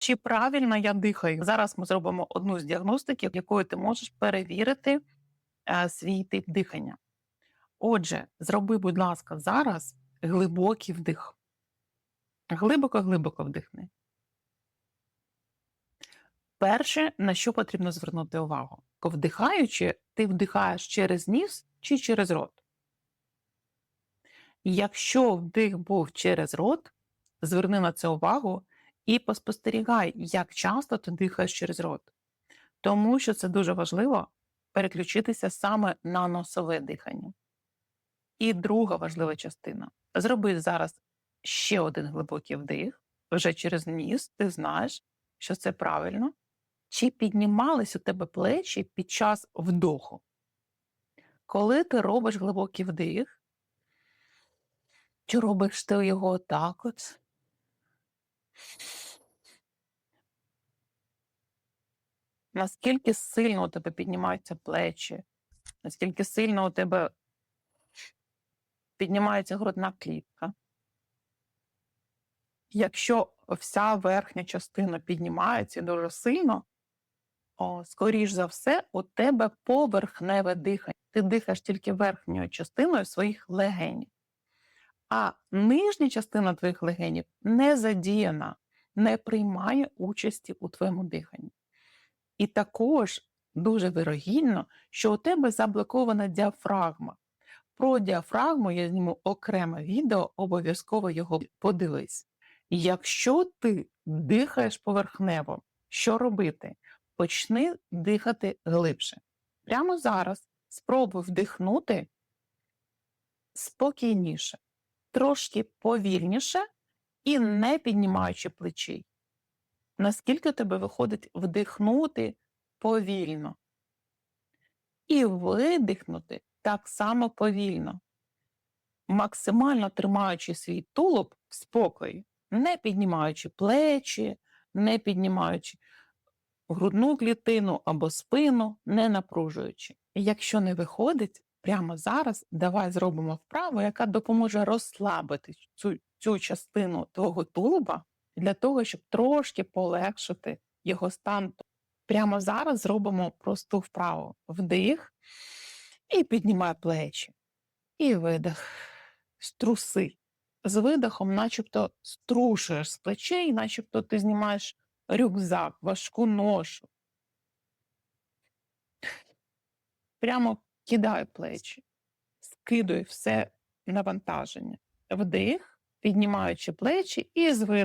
Чи правильно я дихаю? Зараз ми зробимо одну з діагностики, якою ти можеш перевірити е, свій тип дихання. Отже, зроби, будь ласка, зараз глибокий вдих. Глибоко-глибоко вдихни. Перше, на що потрібно звернути увагу. Вдихаючи, ти вдихаєш через ніс чи через рот. Якщо вдих був через рот, зверни на це увагу і поспостерігай, як часто ти дихаєш через рот. Тому що це дуже важливо переключитися саме на носове дихання. І друга важлива частина. Зроби зараз ще один глибокий вдих, вже через ніс, ти знаєш, що це правильно. Чи піднімались у тебе плечі під час вдоху? Коли ти робиш глибокий вдих, чи робиш ти його отак от? Наскільки сильно у тебе піднімаються плечі, наскільки сильно у тебе піднімається грудна клітка. Якщо вся верхня частина піднімається дуже сильно, о, скоріш за все, у тебе поверхневе дихання. Ти дихаєш тільки верхньою частиною своїх легенів. А нижня частина твоїх легенів не задіяна, не приймає участі у твоєму диханні. І також дуже вирогідно, що у тебе заблокована діафрагма. Про діафрагму я зніму окреме відео, обов'язково його подивись. Якщо ти дихаєш поверхнево, що робити? Почни дихати глибше. Прямо зараз спробуй вдихнути спокійніше, трошки повільніше і не піднімаючи плечей. Наскільки тебе виходить вдихнути повільно і видихнути так само повільно, максимально тримаючи свій тулуб в спокої, не піднімаючи плечі, не піднімаючи грудну клітину або спину, не напружуючи. Якщо не виходить, прямо зараз давай зробимо вправу, яка допоможе розслабити цю, цю частину твого тулуба для того, щоб трошки полегшити його стан. Прямо зараз зробимо просту вправу. Вдих і піднімай плечі. І видих. Струси. З видихом, начебто, струшуєш з плечей, начебто ти знімаєш рюкзак, важку ношу. Прямо кидай плечі, скидуй все навантаження. Вдих, піднімаючи плечі, і з видихом.